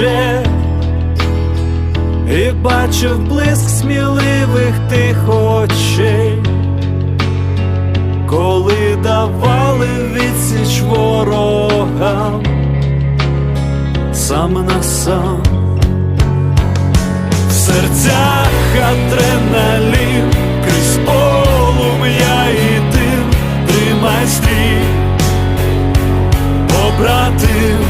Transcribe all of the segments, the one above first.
плече і бачив блиск сміливих тих очей, коли давали відсіч ворогам сам на сам. В серцях адреналін, крізь полум'я і дим, тримай стрій побратим,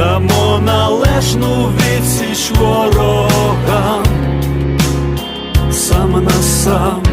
Дамо належну відсіч ворогам сам на сам.